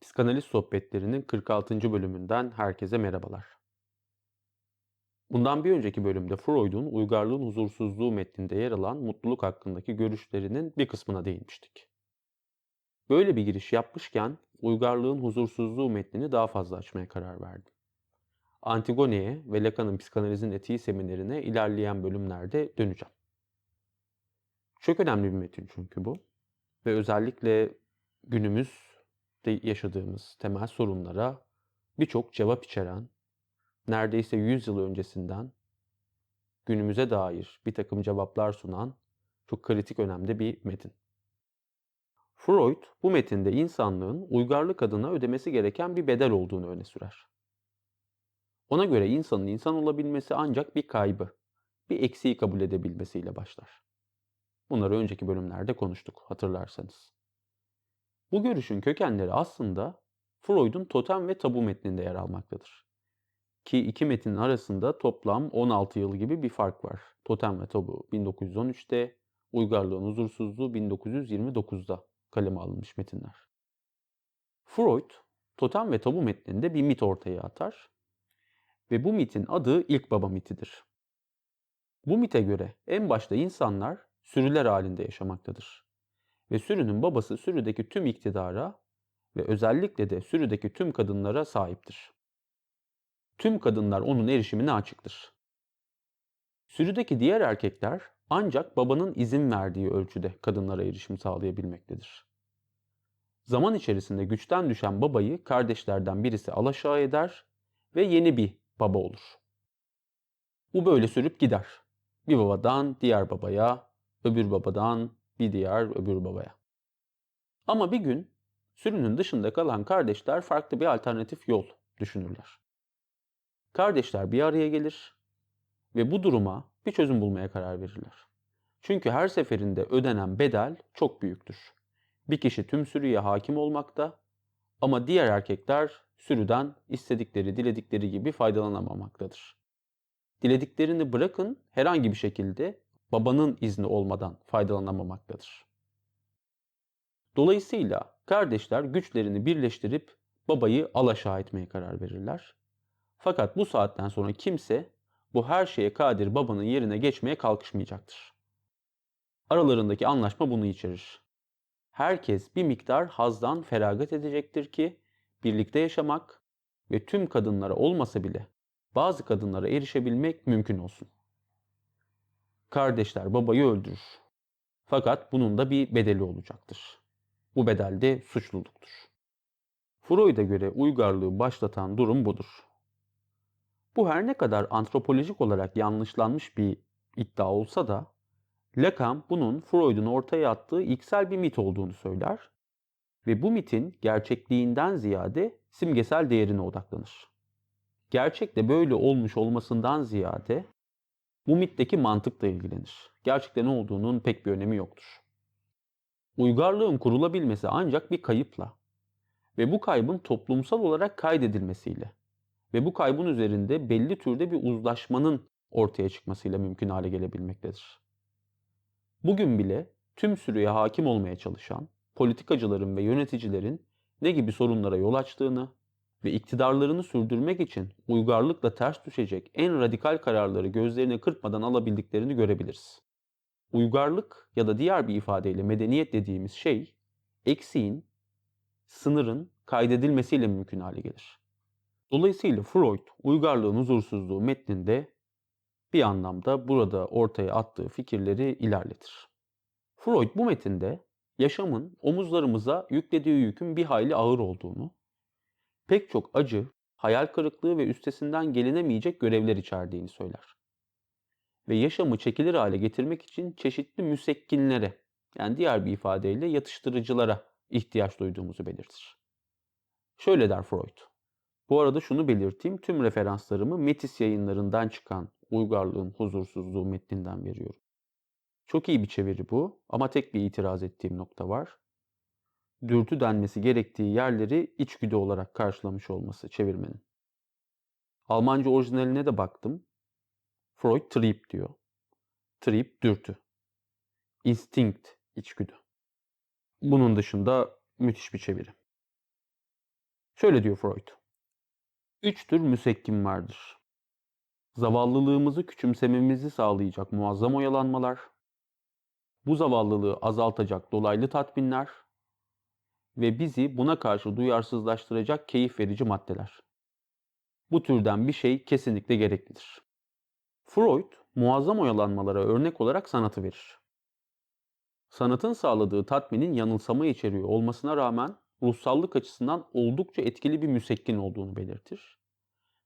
Psikanaliz Sohbetleri'nin 46. bölümünden herkese merhabalar. Bundan bir önceki bölümde Freud'un Uygarlığın Huzursuzluğu metninde yer alan mutluluk hakkındaki görüşlerinin bir kısmına değinmiştik. Böyle bir giriş yapmışken Uygarlığın Huzursuzluğu metnini daha fazla açmaya karar verdim. Antigone'ye ve Lacan'ın psikanalizin etiği seminerine ilerleyen bölümlerde döneceğim. Çok önemli bir metin çünkü bu. Ve özellikle günümüzde yaşadığımız temel sorunlara birçok cevap içeren, neredeyse 100 yıl öncesinden günümüze dair bir takım cevaplar sunan çok kritik önemli bir metin. Freud bu metinde insanlığın uygarlık adına ödemesi gereken bir bedel olduğunu öne sürer. Ona göre insanın insan olabilmesi ancak bir kaybı, bir eksiği kabul edebilmesiyle başlar. Bunları önceki bölümlerde konuştuk hatırlarsanız. Bu görüşün kökenleri aslında Freud'un Totem ve Tabu metninde yer almaktadır. Ki iki metnin arasında toplam 16 yıl gibi bir fark var. Totem ve Tabu 1913'te, Uygarlığın Huzursuzluğu 1929'da kaleme alınmış metinler. Freud, Totem ve Tabu metninde bir mit ortaya atar ve bu mitin adı ilk baba mitidir. Bu mite göre en başta insanlar sürüler halinde yaşamaktadır. Ve sürünün babası sürüdeki tüm iktidara ve özellikle de sürüdeki tüm kadınlara sahiptir. Tüm kadınlar onun erişimine açıktır. Sürüdeki diğer erkekler ancak babanın izin verdiği ölçüde kadınlara erişim sağlayabilmektedir. Zaman içerisinde güçten düşen babayı kardeşlerden birisi alaşağı eder ve yeni bir baba olur. Bu böyle sürüp gider. Bir babadan diğer babaya, öbür babadan bir diğer öbür babaya. Ama bir gün sürünün dışında kalan kardeşler farklı bir alternatif yol düşünürler. Kardeşler bir araya gelir ve bu duruma bir çözüm bulmaya karar verirler. Çünkü her seferinde ödenen bedel çok büyüktür. Bir kişi tüm sürüye hakim olmakta ama diğer erkekler sürüden istedikleri, diledikleri gibi faydalanamamaktadır. Dilediklerini bırakın herhangi bir şekilde babanın izni olmadan faydalanamamaktadır. Dolayısıyla kardeşler güçlerini birleştirip babayı alaşağı etmeye karar verirler. Fakat bu saatten sonra kimse bu her şeye kadir babanın yerine geçmeye kalkışmayacaktır. Aralarındaki anlaşma bunu içerir. Herkes bir miktar hazdan feragat edecektir ki birlikte yaşamak ve tüm kadınlara olmasa bile bazı kadınlara erişebilmek mümkün olsun. Kardeşler babayı öldürür. Fakat bunun da bir bedeli olacaktır. Bu bedel de suçluluktur. Freud'a göre uygarlığı başlatan durum budur. Bu her ne kadar antropolojik olarak yanlışlanmış bir iddia olsa da Lacan bunun Freud'un ortaya attığı ilksel bir mit olduğunu söyler ve bu mitin gerçekliğinden ziyade simgesel değerine odaklanır. Gerçekte böyle olmuş olmasından ziyade bu mitteki mantıkla ilgilenir. Gerçekte ne olduğunun pek bir önemi yoktur. Uygarlığın kurulabilmesi ancak bir kayıpla ve bu kaybın toplumsal olarak kaydedilmesiyle ve bu kaybın üzerinde belli türde bir uzlaşmanın ortaya çıkmasıyla mümkün hale gelebilmektedir. Bugün bile tüm sürüye hakim olmaya çalışan politikacıların ve yöneticilerin ne gibi sorunlara yol açtığını ve iktidarlarını sürdürmek için uygarlıkla ters düşecek en radikal kararları gözlerine kırpmadan alabildiklerini görebiliriz. Uygarlık ya da diğer bir ifadeyle medeniyet dediğimiz şey eksiğin, sınırın kaydedilmesiyle mümkün hale gelir. Dolayısıyla Freud uygarlığın huzursuzluğu metninde bir anlamda burada ortaya attığı fikirleri ilerletir. Freud bu metinde yaşamın omuzlarımıza yüklediği yükün bir hayli ağır olduğunu, pek çok acı, hayal kırıklığı ve üstesinden gelinemeyecek görevler içerdiğini söyler. Ve yaşamı çekilir hale getirmek için çeşitli müsekkinlere, yani diğer bir ifadeyle yatıştırıcılara ihtiyaç duyduğumuzu belirtir. Şöyle der Freud. Bu arada şunu belirteyim, tüm referanslarımı Metis yayınlarından çıkan Uygarlığın Huzursuzluğu metninden veriyorum. Çok iyi bir çeviri bu ama tek bir itiraz ettiğim nokta var dürtü denmesi gerektiği yerleri içgüdü olarak karşılamış olması çevirmenin. Almanca orijinaline de baktım. Freud Trieb diyor. Trieb dürtü. Instinct içgüdü. Bunun dışında müthiş bir çeviri. Şöyle diyor Freud. Üç tür müsekkim vardır. Zavallılığımızı küçümsememizi sağlayacak muazzam oyalanmalar, bu zavallılığı azaltacak dolaylı tatminler ve bizi buna karşı duyarsızlaştıracak keyif verici maddeler. Bu türden bir şey kesinlikle gereklidir. Freud, muazzam oyalanmalara örnek olarak sanatı verir. Sanatın sağladığı tatminin yanılsama içeriyor olmasına rağmen ruhsallık açısından oldukça etkili bir müsekkin olduğunu belirtir.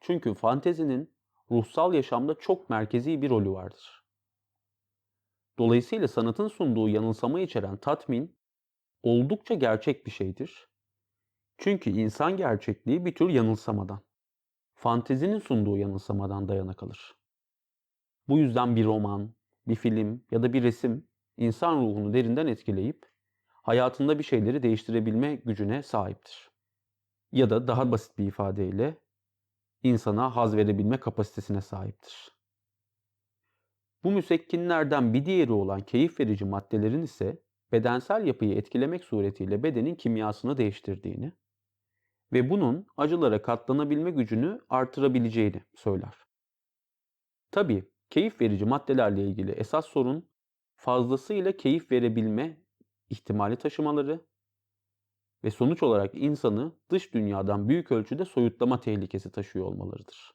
Çünkü fantezinin ruhsal yaşamda çok merkezi bir rolü vardır. Dolayısıyla sanatın sunduğu yanılsama içeren tatmin oldukça gerçek bir şeydir. Çünkü insan gerçekliği bir tür yanılsamadan, fantezinin sunduğu yanılsamadan dayana kalır. Bu yüzden bir roman, bir film ya da bir resim insan ruhunu derinden etkileyip hayatında bir şeyleri değiştirebilme gücüne sahiptir. Ya da daha basit bir ifadeyle insana haz verebilme kapasitesine sahiptir. Bu müsekkinlerden bir diğeri olan keyif verici maddelerin ise bedensel yapıyı etkilemek suretiyle bedenin kimyasını değiştirdiğini ve bunun acılara katlanabilme gücünü artırabileceğini söyler. Tabii keyif verici maddelerle ilgili esas sorun fazlasıyla keyif verebilme ihtimali taşımaları ve sonuç olarak insanı dış dünyadan büyük ölçüde soyutlama tehlikesi taşıyor olmalarıdır.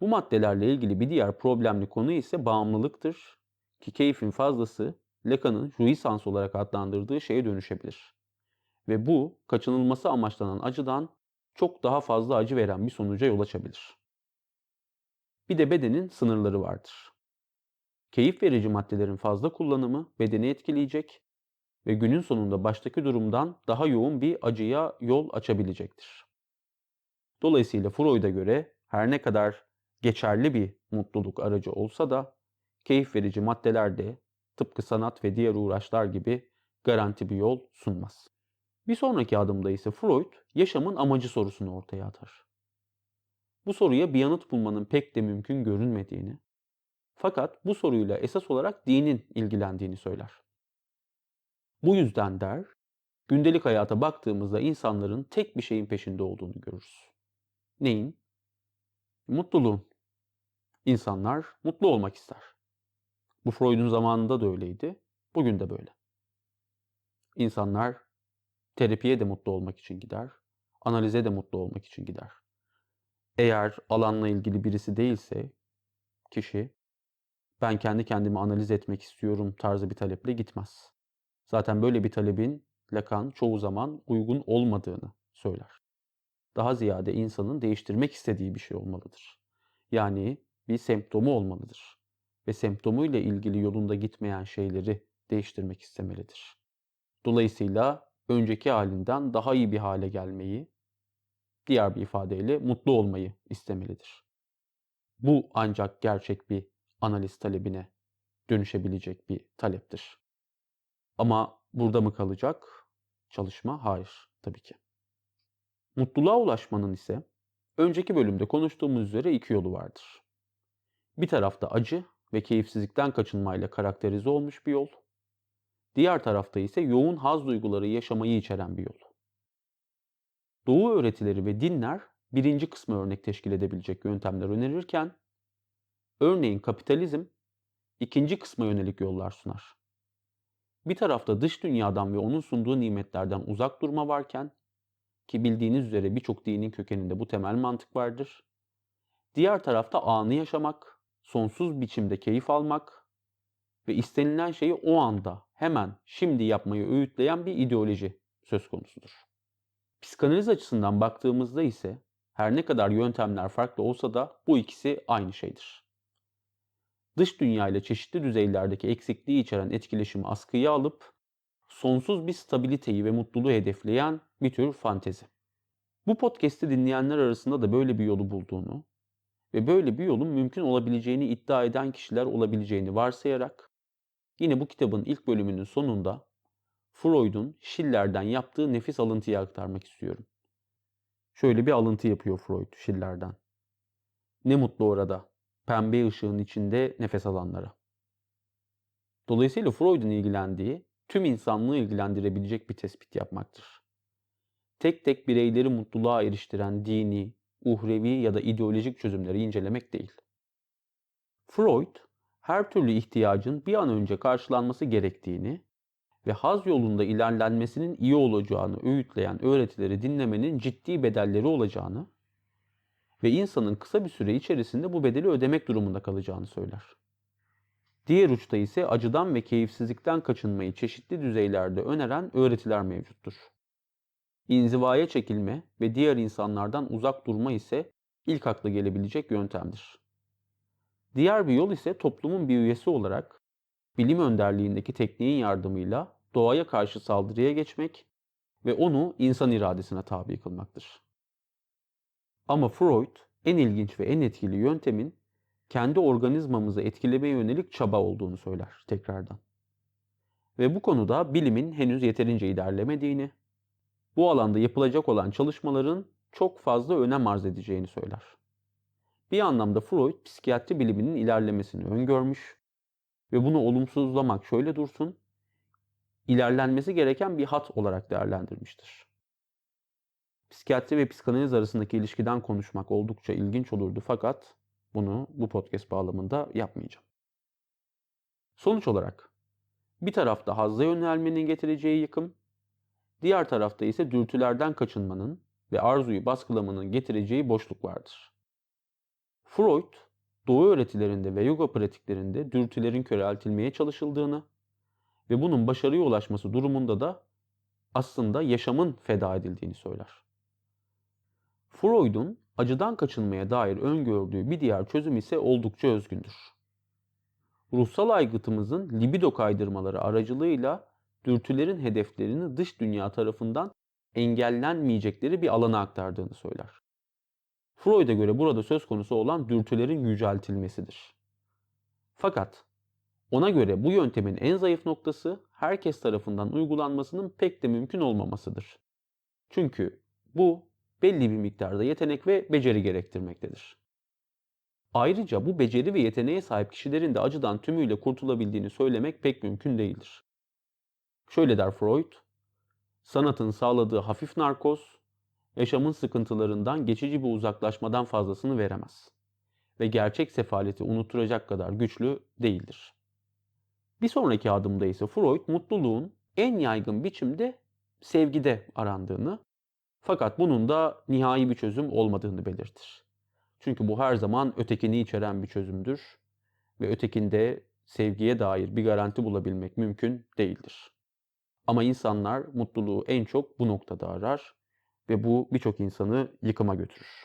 Bu maddelerle ilgili bir diğer problemli konu ise bağımlılıktır ki keyfin fazlası Lacan'ın jouissance olarak adlandırdığı şeye dönüşebilir. Ve bu kaçınılması amaçlanan acıdan çok daha fazla acı veren bir sonuca yol açabilir. Bir de bedenin sınırları vardır. Keyif verici maddelerin fazla kullanımı bedeni etkileyecek ve günün sonunda baştaki durumdan daha yoğun bir acıya yol açabilecektir. Dolayısıyla Freud'a göre her ne kadar geçerli bir mutluluk aracı olsa da keyif verici maddeler de tıpkı sanat ve diğer uğraşlar gibi garanti bir yol sunmaz. Bir sonraki adımda ise Freud yaşamın amacı sorusunu ortaya atar. Bu soruya bir yanıt bulmanın pek de mümkün görünmediğini, fakat bu soruyla esas olarak dinin ilgilendiğini söyler. Bu yüzden der, gündelik hayata baktığımızda insanların tek bir şeyin peşinde olduğunu görürüz. Neyin? Mutluluğun. İnsanlar mutlu olmak ister. Bu Freud'un zamanında da öyleydi. Bugün de böyle. İnsanlar terapiye de mutlu olmak için gider. Analize de mutlu olmak için gider. Eğer alanla ilgili birisi değilse kişi ben kendi kendimi analiz etmek istiyorum tarzı bir taleple gitmez. Zaten böyle bir talebin Lacan çoğu zaman uygun olmadığını söyler. Daha ziyade insanın değiştirmek istediği bir şey olmalıdır. Yani bir semptomu olmalıdır ve semptomuyla ilgili yolunda gitmeyen şeyleri değiştirmek istemelidir. Dolayısıyla önceki halinden daha iyi bir hale gelmeyi, diğer bir ifadeyle mutlu olmayı istemelidir. Bu ancak gerçek bir analiz talebine dönüşebilecek bir taleptir. Ama burada mı kalacak çalışma? Hayır, tabii ki. Mutluluğa ulaşmanın ise önceki bölümde konuştuğumuz üzere iki yolu vardır. Bir tarafta acı ve keyifsizlikten kaçınmayla karakterize olmuş bir yol. Diğer tarafta ise yoğun haz duyguları yaşamayı içeren bir yol. Doğu öğretileri ve dinler birinci kısmı örnek teşkil edebilecek yöntemler önerirken, örneğin kapitalizm ikinci kısma yönelik yollar sunar. Bir tarafta dış dünyadan ve onun sunduğu nimetlerden uzak durma varken, ki bildiğiniz üzere birçok dinin kökeninde bu temel mantık vardır. Diğer tarafta anı yaşamak, sonsuz biçimde keyif almak ve istenilen şeyi o anda, hemen, şimdi yapmayı öğütleyen bir ideoloji söz konusudur. Psikanaliz açısından baktığımızda ise her ne kadar yöntemler farklı olsa da bu ikisi aynı şeydir. Dış dünya ile çeşitli düzeylerdeki eksikliği içeren etkileşimi askıya alıp sonsuz bir stabiliteyi ve mutluluğu hedefleyen bir tür fantezi. Bu podcast'i dinleyenler arasında da böyle bir yolu bulduğunu ve böyle bir yolun mümkün olabileceğini iddia eden kişiler olabileceğini varsayarak yine bu kitabın ilk bölümünün sonunda Freud'un Schiller'den yaptığı nefis alıntıyı aktarmak istiyorum. Şöyle bir alıntı yapıyor Freud Schiller'den. Ne mutlu orada, pembe ışığın içinde nefes alanlara. Dolayısıyla Freud'un ilgilendiği tüm insanlığı ilgilendirebilecek bir tespit yapmaktır. tek tek bireyleri mutluluğa eriştiren dini, uhrevi ya da ideolojik çözümleri incelemek değil. Freud, her türlü ihtiyacın bir an önce karşılanması gerektiğini ve haz yolunda ilerlenmesinin iyi olacağını öğütleyen öğretileri dinlemenin ciddi bedelleri olacağını ve insanın kısa bir süre içerisinde bu bedeli ödemek durumunda kalacağını söyler. Diğer uçta ise acıdan ve keyifsizlikten kaçınmayı çeşitli düzeylerde öneren öğretiler mevcuttur. İnzivaya çekilme ve diğer insanlardan uzak durma ise ilk akla gelebilecek yöntemdir. Diğer bir yol ise toplumun bir üyesi olarak bilim önderliğindeki tekniğin yardımıyla doğaya karşı saldırıya geçmek ve onu insan iradesine tabi kılmaktır. Ama Freud en ilginç ve en etkili yöntemin kendi organizmamızı etkilemeye yönelik çaba olduğunu söyler tekrardan. Ve bu konuda bilimin henüz yeterince ilerlemediğini, bu alanda yapılacak olan çalışmaların çok fazla önem arz edeceğini söyler. Bir anlamda Freud psikiyatri biliminin ilerlemesini öngörmüş ve bunu olumsuzlamak şöyle dursun, ilerlenmesi gereken bir hat olarak değerlendirmiştir. Psikiyatri ve psikanaliz arasındaki ilişkiden konuşmak oldukça ilginç olurdu fakat bunu bu podcast bağlamında yapmayacağım. Sonuç olarak bir tarafta hazza yönelmenin getireceği yıkım, diğer tarafta ise dürtülerden kaçınmanın ve arzuyu baskılamanın getireceği boşluk vardır. Freud, Doğu öğretilerinde ve yoga pratiklerinde dürtülerin köreltilmeye çalışıldığını ve bunun başarıya ulaşması durumunda da aslında yaşamın feda edildiğini söyler. Freud'un acıdan kaçınmaya dair öngördüğü bir diğer çözüm ise oldukça özgündür. Ruhsal aygıtımızın libido kaydırmaları aracılığıyla dürtülerin hedeflerini dış dünya tarafından engellenmeyecekleri bir alana aktardığını söyler. Freud'a göre burada söz konusu olan dürtülerin yüceltilmesidir. Fakat ona göre bu yöntemin en zayıf noktası herkes tarafından uygulanmasının pek de mümkün olmamasıdır. Çünkü bu belli bir miktarda yetenek ve beceri gerektirmektedir. Ayrıca bu beceri ve yeteneğe sahip kişilerin de acıdan tümüyle kurtulabildiğini söylemek pek mümkün değildir. Şöyle der Freud, sanatın sağladığı hafif narkoz, yaşamın sıkıntılarından geçici bir uzaklaşmadan fazlasını veremez ve gerçek sefaleti unutturacak kadar güçlü değildir. Bir sonraki adımda ise Freud mutluluğun en yaygın biçimde sevgide arandığını fakat bunun da nihai bir çözüm olmadığını belirtir. Çünkü bu her zaman ötekini içeren bir çözümdür ve ötekinde sevgiye dair bir garanti bulabilmek mümkün değildir. Ama insanlar mutluluğu en çok bu noktada arar ve bu birçok insanı yıkıma götürür.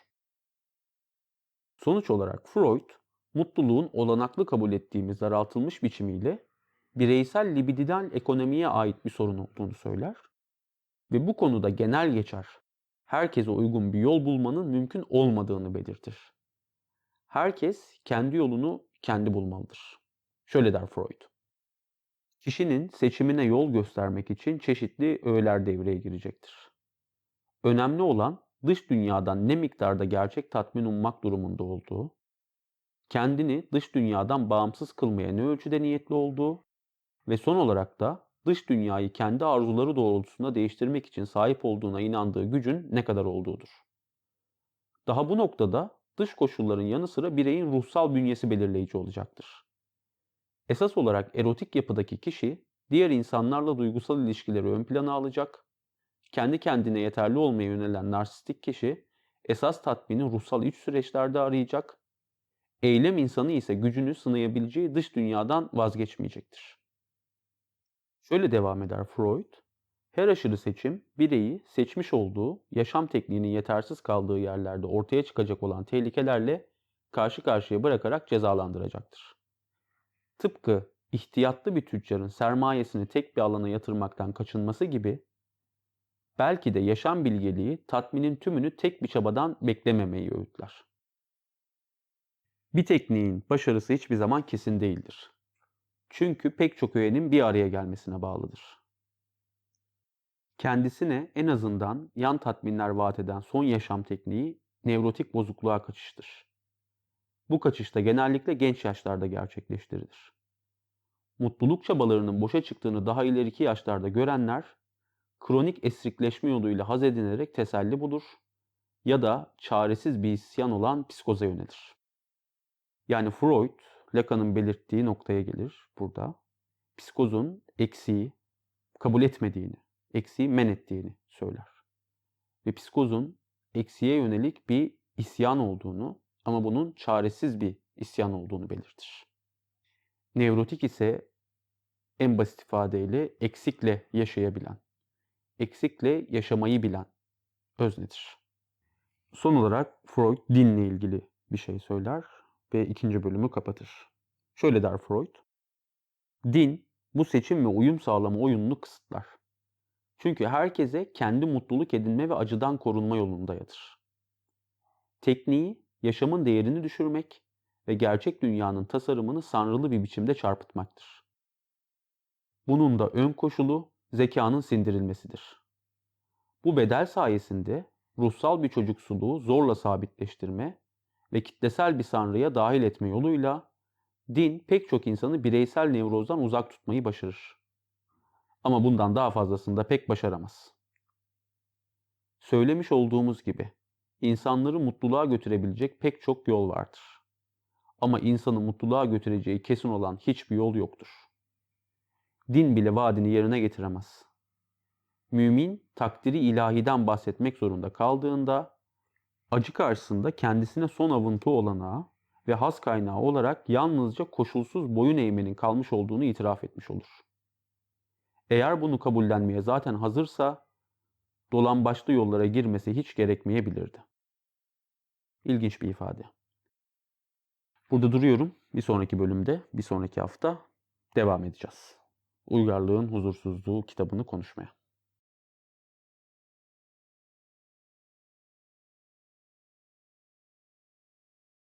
Sonuç olarak Freud, mutluluğun olanaklı kabul ettiğimiz daraltılmış biçimiyle bireysel libidinal ekonomiye ait bir sorun olduğunu söyler ve bu konuda genel geçer herkese uygun bir yol bulmanın mümkün olmadığını belirtir. Herkes kendi yolunu kendi bulmalıdır. Şöyle der Freud. Kişinin seçimine yol göstermek için çeşitli öğeler devreye girecektir. Önemli olan dış dünyadan ne miktarda gerçek tatmin ummak durumunda olduğu, kendini dış dünyadan bağımsız kılmaya ne ölçüde niyetli olduğu ve son olarak da dış dünyayı kendi arzuları doğrultusunda değiştirmek için sahip olduğuna inandığı gücün ne kadar olduğudur. Daha bu noktada dış koşulların yanı sıra bireyin ruhsal bünyesi belirleyici olacaktır. Esas olarak erotik yapıdaki kişi diğer insanlarla duygusal ilişkileri ön plana alacak, kendi kendine yeterli olmaya yönelen narsistik kişi esas tatmini ruhsal iç süreçlerde arayacak, eylem insanı ise gücünü sınayabileceği dış dünyadan vazgeçmeyecektir. Şöyle devam eder Freud, her aşırı seçim bireyi seçmiş olduğu yaşam tekniğinin yetersiz kaldığı yerlerde ortaya çıkacak olan tehlikelerle karşı karşıya bırakarak cezalandıracaktır. Tıpkı ihtiyatlı bir tüccarın sermayesini tek bir alana yatırmaktan kaçınması gibi belki de yaşam bilgeliği tatminin tümünü tek bir çabadan beklememeyi öğütler. Bir tekniğin başarısı hiçbir zaman kesin değildir. Çünkü pek çok öğenin bir araya gelmesine bağlıdır. Kendisine en azından yan tatminler vaat eden son yaşam tekniği nevrotik bozukluğa kaçıştır. Bu kaçışta genellikle genç yaşlarda gerçekleştirilir. Mutluluk çabalarının boşa çıktığını daha ileriki yaşlarda görenler, kronik esrikleşme yoluyla haz edinerek teselli bulur ya da çaresiz bir isyan olan psikoza yönelir. Yani Freud, Lacan'ın belirttiği noktaya gelir burada. Psikozun eksiği kabul etmediğini, eksiği men ettiğini söyler. Ve psikozun eksiğe yönelik bir isyan olduğunu ama bunun çaresiz bir isyan olduğunu belirtir. Nevrotik ise en basit ifadeyle eksikle yaşayabilen, eksikle yaşamayı bilen öznedir. Son olarak Freud dinle ilgili bir şey söyler ve ikinci bölümü kapatır. Şöyle der Freud. Din bu seçim ve uyum sağlama oyununu kısıtlar. Çünkü herkese kendi mutluluk edinme ve acıdan korunma yolunda yatır. Tekniği yaşamın değerini düşürmek ve gerçek dünyanın tasarımını sanrılı bir biçimde çarpıtmaktır. Bunun da ön koşulu zekanın sindirilmesidir. Bu bedel sayesinde ruhsal bir çocuksuluğu zorla sabitleştirme ve kitlesel bir sanrıya dahil etme yoluyla din pek çok insanı bireysel nevrozdan uzak tutmayı başarır. Ama bundan daha fazlasını da pek başaramaz. Söylemiş olduğumuz gibi insanları mutluluğa götürebilecek pek çok yol vardır. Ama insanı mutluluğa götüreceği kesin olan hiçbir yol yoktur. Din bile vaadini yerine getiremez. Mümin takdiri ilahiden bahsetmek zorunda kaldığında acı karşısında kendisine son avuntu olanağı ve has kaynağı olarak yalnızca koşulsuz boyun eğmenin kalmış olduğunu itiraf etmiş olur. Eğer bunu kabullenmeye zaten hazırsa dolambaçlı yollara girmesi hiç gerekmeyebilirdi. İlginç bir ifade. Burada duruyorum. Bir sonraki bölümde, bir sonraki hafta devam edeceğiz. Uygarlığın Huzursuzluğu kitabını konuşmaya.